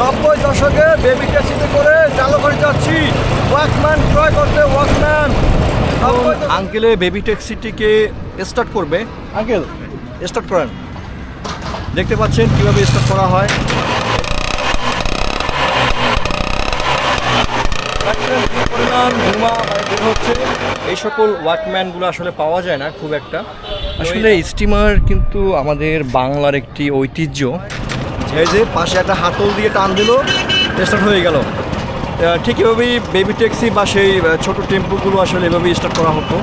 নব্বই দশকে বেবি ট্যাক্সিতে করে জালকাঠি যাচ্ছি। ওয়াকম্যান ক্রয় করতে ওয়াকম্যান আঙ্কেলে বেবি ট্যাক্সিটিকে স্টার্ট করবে। আঙ্কেল। স্টার্ট করেন। দেখতে পাচ্ছেন কীভাবে স্টার্ট করা হয়। পরিমাণ মানে বের হচ্ছে? এই সকল ওয়াকম্যানগুলো আসলে পাওয়া যায় না খুব একটা। আসলে স্টিমার কিন্তু আমাদের বাংলার একটি ঐতিহ্য। এই যে পাশে একটা হাতল দিয়ে টান দিল স্টার্ট হয়ে গেল। ঠিক এভাবেই বেবি ট্যাক্সি বা সেই ছোটো টেম্পুগুলো আসলে এভাবেই স্টার্ট করা হতো।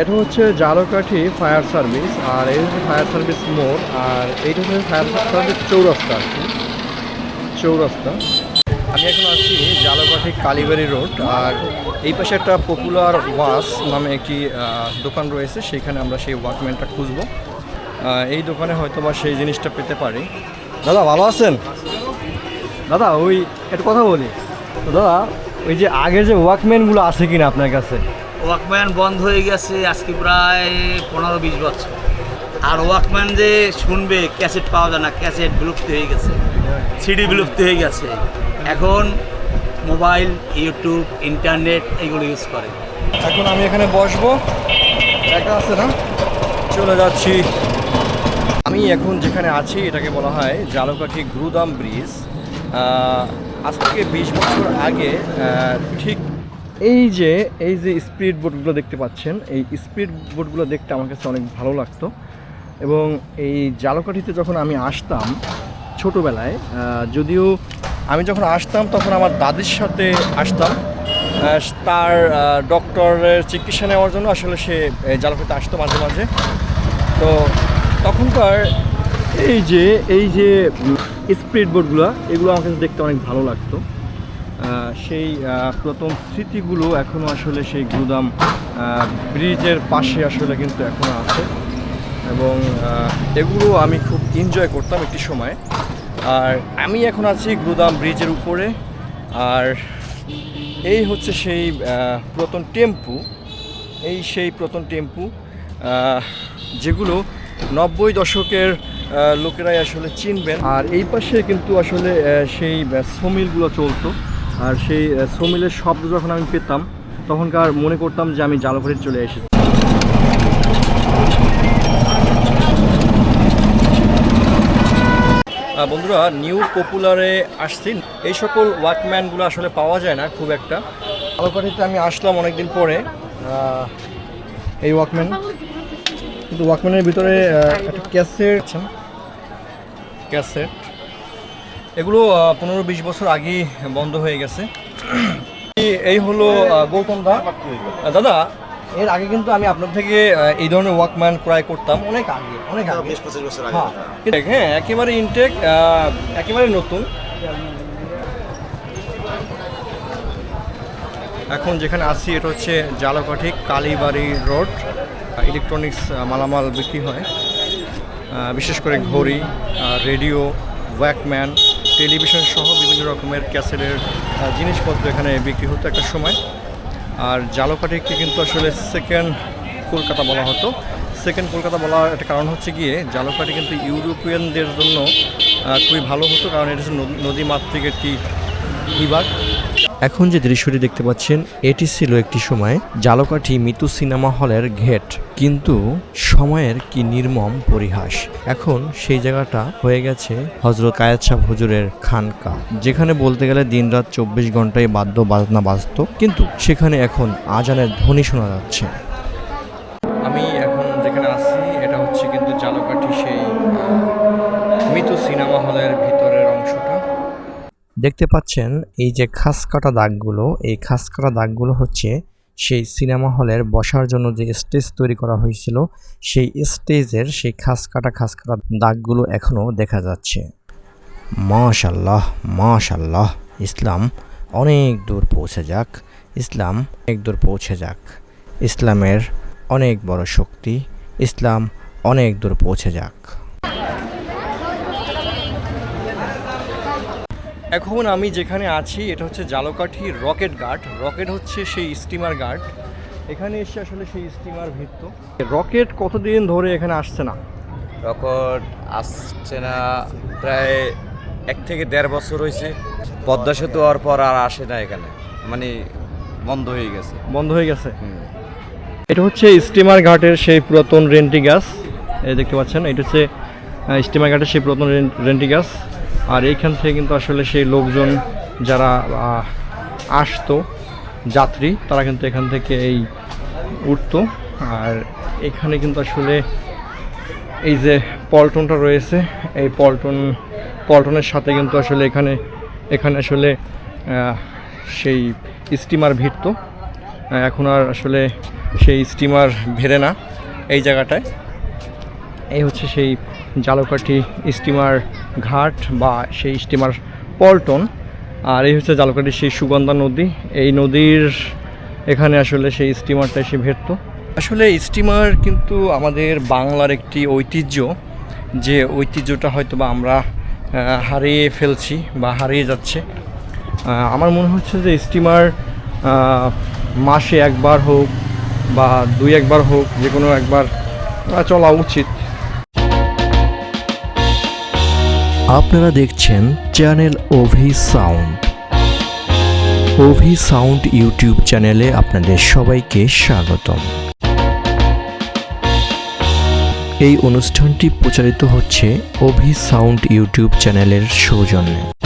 এটা হচ্ছে জালকাঠি ফায়ার সার্ভিস আর এই হচ্ছে ফায়ার সার্ভিস মোড়, আর এইটা হচ্ছে ফায়ার সার্ভিস চৌরাস্তা আর কি। চৌরাস্তা। আমি এখন আছি জালকাঠি কালীবাড়ি রোড আর এই পাশে একটা পপুলার ওয়াস নামে একটি দোকান রয়েছে, সেখানে আমরা সেই ওয়াকম্যানটা খুঁজবো। এই দোকানে হয়তো বা সেই জিনিসটা পেতে পারি। দাদা ভালো আছেন? দাদা ওই একটা কথা বলি। তো দাদা ওই যে আগের যে ওয়াকম্যানগুলো আছে কিনা আপনার কাছে? ওয়াকম্যান বন্ধ হয়ে গেছে আজকে প্রায় পনেরো বিশ বছর। আর ওয়াকম্যান যে শুনবে ক্যাসেট পাওয়া যায় না ক্যাসেট বিলুপ্ত হয়ে গেছে। সিডি বিলুপ্ত হয়ে গেছে। এখন মোবাইল ইউটিউব ইন্টারনেট এগুলো ইউজ করে। এখন আমি এখানে বসবো। একা আছে না? চলে যাচ্ছি। আমি এখন যেখানে আছি, এটাকে বলা হয় জালকাঠি গুরুদাম ব্রিজ। আজ থেকে বিশ বছর আগে ঠিক এই যে এই যে স্পিড বোটগুলো দেখতে পাচ্ছেন, এই স্পিড বোটগুলো দেখতে আমার কাছে অনেক ভালো লাগতো। এবং এই জালকাঠিতে যখন আমি আসতাম ছোটোবেলায় যদিও আমি যখন আসতাম তখন আমার দাদির সাথে আসতাম তার ডক্টরের চিকিৎসা নেওয়ার জন্য আসলে সে জালকাঠিতে আসতো মাঝে মাঝে। তো তখনকার এই যে এই যে স্পিড বোর্ডগুলো এগুলো আমার কাছে দেখতে অনেক ভালো লাগতো। সেই প্রথম স্মৃতিগুলো এখনও আসলে সেই গুদাম ব্রিজের পাশে আসলে কিন্তু এখনও আছে। এবং এগুলো আমি খুব এনজয় করতাম একটি সময়। আর আমি এখন আছি গুদাম ব্রিজের উপরে। আর এই হচ্ছে সেই পুরাতন টেম্পু। এই সেই প্রথম টেম্পু যেগুলো নব্বই দশকের লোকেরাই আসলে চিনবেন। আর এই পাশে কিন্তু আসলে সেই সমিলগুলো চলতো। আর সেই সমিলের শব্দ যখন আমি পেতাম, তখনকার মনে করতাম যে আমি জালঘরে চলে এসেছি। বন্ধুরা, নিউ পপুলারে আসছি। এই সকল ওয়াকম্যানগুলো আসলে পাওয়া যায় না, খুব একটা। আলোকাঠিতে আমি আসলাম অনেকদিন পরে। এই ওয়াকম্যান। কিন্তু ওয়াকম্যানের ভিতরে একটা ক্যাসেট ক্যাসেট। এগুলো পনেরো বিশ বছর আগেই বন্ধ হয়ে গেছে। এই- হলো গৌতম দা দাদা এর আগে কিন্তু আমি আপনার থেকে এই ধরনের ওয়াকম্যান ক্রয় করতাম। অনেক আগে অনেক আগে। বিশ পঁচিশ বছর হ্যাঁ। হ্যাঁ একেবারে ইনটেক একেবারে নতুন। এখন যেখানে আছি এটা হচ্ছে জালকাঠি কালীবাড়ি রোড। ইলেকট্রনিক্স মালামাল বিক্রি হয়। বিশেষ করে ঘড়ি রেডিও, ওয়াকম্যান, টেলিভিশন সহ বিভিন্ন রকমের ক্যাসেটের জিনিসপত্র এখানে বিক্রি হতো একটা সময়। আর জালকাঠিকে কিন্তু আসলে সেকেন্ড কলকাতা বলা হতো। সেকেন্ড কলকাতা বলার একটা কারণ হচ্ছে গিয়ে, জালকাঠি কিন্তু ইউরোপিয়ানদের জন্য খুবই ভালো হতো, কারণ এটা হচ্ছে নদী- নদীমাতৃক একটি বিভাগ। এখন যে দৃশ্যটি দেখতে পাচ্ছেন, এটি ছিল একটি সময় জালকাঠি মিতু সিনেমা হলের ঘেট। কিন্তু সময়ের কি নির্মম পরিহাস? এখন সেই জায়গাটা হয়ে গেছে হজরত কায়েদ সাহ হুজুরের খানকা, যেখানে বলতে গেলে দিনরাত চব্বিশ ঘন্টায় বাদ্য বাজনা বাজতো। কিন্তু সেখানে এখন আজানের ধ্বনি শোনা যাচ্ছে। আমি এখন যেখানে আছি, এটা হচ্ছে কিন্তু জালকাঠি সেই মিতু সিনেমা হলের দেখতে পাচ্ছেন এই যে খাস কাটা দাগগুলো, এই খাস কাটা দাগগুলো হচ্ছে সেই সিনেমা হলের বসার জন্য যে স্টেজ তৈরি করা হয়েছিল, সেই স্টেজের সেই খাস কাটা খাস কাটা দাগগুলো এখনও দেখা যাচ্ছে। মাশাল্লাহ মাশাল্লাহ, ইসলাম অনেক দূর পৌঁছে যাক, ইসলাম অনেক দূর পৌঁছে যাক, ইসলামের অনেক বড় শক্তি, ইসলাম অনেক দূর পৌঁছে যাক। এখন আমি যেখানে আছি এটা হচ্ছে জালকাঠি রকেট গার্ড। রকেট হচ্ছে সেই স্টিমার গার্ড। এখানে এসে আসলে সেই স্টিমার ভিত্ত। রকেট কতদিন ধরে এখানে আসছে না? রকেট আসছে না প্রায় এক থেকে দেড় বছর হয়েছে। পদ্মা সেতু হওয়ার পর আর আসে না এখানে। মানে বন্ধ হয়ে গেছে। বন্ধ হয়ে গেছে। এটা হচ্ছে স্টিমার ঘাটের সেই পুরাতন রেন্টি গাছ এই দেখতে পাচ্ছেন এটা হচ্ছে স্টিমার ঘাটের সেই পুরাতন রেন- রেন্টি গাছ আর এইখান থেকে কিন্তু আসলে সেই লোকজন যারা আসতো, যাত্রী, তারা কিন্তু এখান থেকে এই উঠতো। আর এখানে কিন্তু আসলে এই যে পল্টনটা রয়েছে, এই পল্টন, পল্টনের সাথে কিন্তু আসলে এখানে এখানে আসলে সেই স্টিমার ভিড়তো। এখন আর আসলে সেই স্টিমার ভেড়ে না এই জায়গাটায়। এই হচ্ছে সেই জালকাঠি স্টিমার ঘাট বা সেই স্টিমার পল্টন। আর এই হচ্ছে জালকাঠি সেই সুগন্ধা নদী। এই নদীর এখানে আসলে সেই স্টিমারটা এসে ভেটতো। আসলে স্টিমার কিন্তু আমাদের বাংলার একটি ঐতিহ্য, যে ঐতিহ্যটা হয়তো বা আমরা হারিয়ে ফেলছি বা হারিয়ে যাচ্ছে। আমার মনে হচ্ছে যে স্টিমার মাসে একবার হোক বা দুই একবার হোক যে কোনো একবার চলা উচিত। আপনারা দেখছেন channel Ovi sound. Ovi sound YouTube চ্যানেলে আপনাদের সবাইকে স্বাগতম। এই অনুষ্ঠানটি প্রচারিত হচ্ছে ওভি সাউন্ড ইউটিউব চ্যানেলের সৌজন্যে।